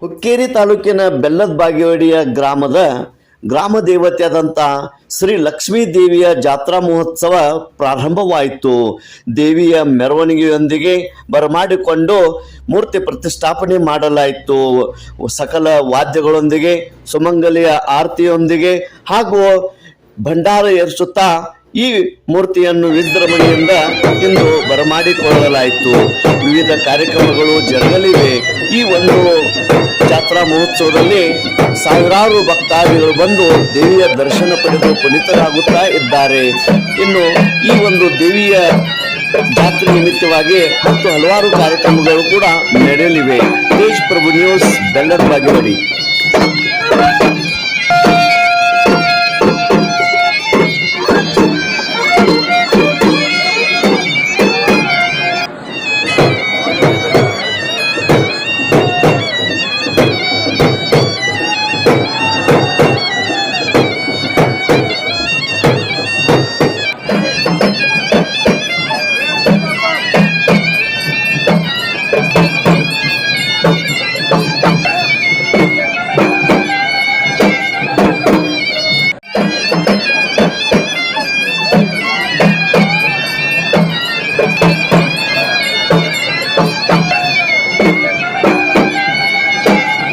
ಹುಕ್ಕೇರಿ ತಾಲೂಕಿನ ಬೆಲ್ಲದ ಬಾಗೇವಾಡಿಯ ಗ್ರಾಮದ ಗ್ರಾಮ ದೇವತೆಯಾದಂಥ ಶ್ರೀ ಲಕ್ಷ್ಮೀ ದೇವಿಯ ಜಾತ್ರಾ ಮಹೋತ್ಸವ ಪ್ರಾರಂಭವಾಯಿತು. ದೇವಿಯ ಮೆರವಣಿಗೆಯೊಂದಿಗೆ ಬರಮಾಡಿಕೊಂಡು ಮೂರ್ತಿ ಪ್ರತಿಷ್ಠಾಪನೆ ಮಾಡಲಾಯಿತು. ಸಕಲ ವಾದ್ಯಗಳೊಂದಿಗೆ, ಸುಮಂಗಲಿಯ ಆರತಿಯೊಂದಿಗೆ ಹಾಗೂ ಭಂಡಾರ ಏರಿಸುತ್ತಾ ಈ ಮೂರ್ತಿಯನ್ನು ವಿಜೃಂಭಣೆಯಿಂದ ಇಂದು ಬರಮಾಡಿಕೊಳ್ಳಲಾಯಿತು ವಿವಿಧ ಕಾರ್ಯಕ್ರಮಗಳು ಜರುಗಲಿವೆ. ಈ ಒಂದು ಜಾತ್ರಾ ಮಹೋತ್ಸವದಲ್ಲಿ ಸಾವಿರಾರು ಭಕ್ತಾದಿಗಳು ಬಂದು ದೇವಿಯ ದರ್ಶನ ಪಡೆದು ಪುನೀತರಾಗುತ್ತಾ ಇದ್ದಾರೆ. ಇನ್ನು ಈ ಒಂದು ದೇವಿಯ ಜಾತ್ರೆ ನಿಮಿತ್ತವಾಗಿ ಮತ್ತು ಹಲವಾರು ಕಾರ್ಯಕ್ರಮಗಳು ಕೂಡ ನಡೆಯಲಿವೆ. ತೇಜ್ ಪ್ರಭು ನ್ಯೂಸ್ ಬೆಳ್ಳರ್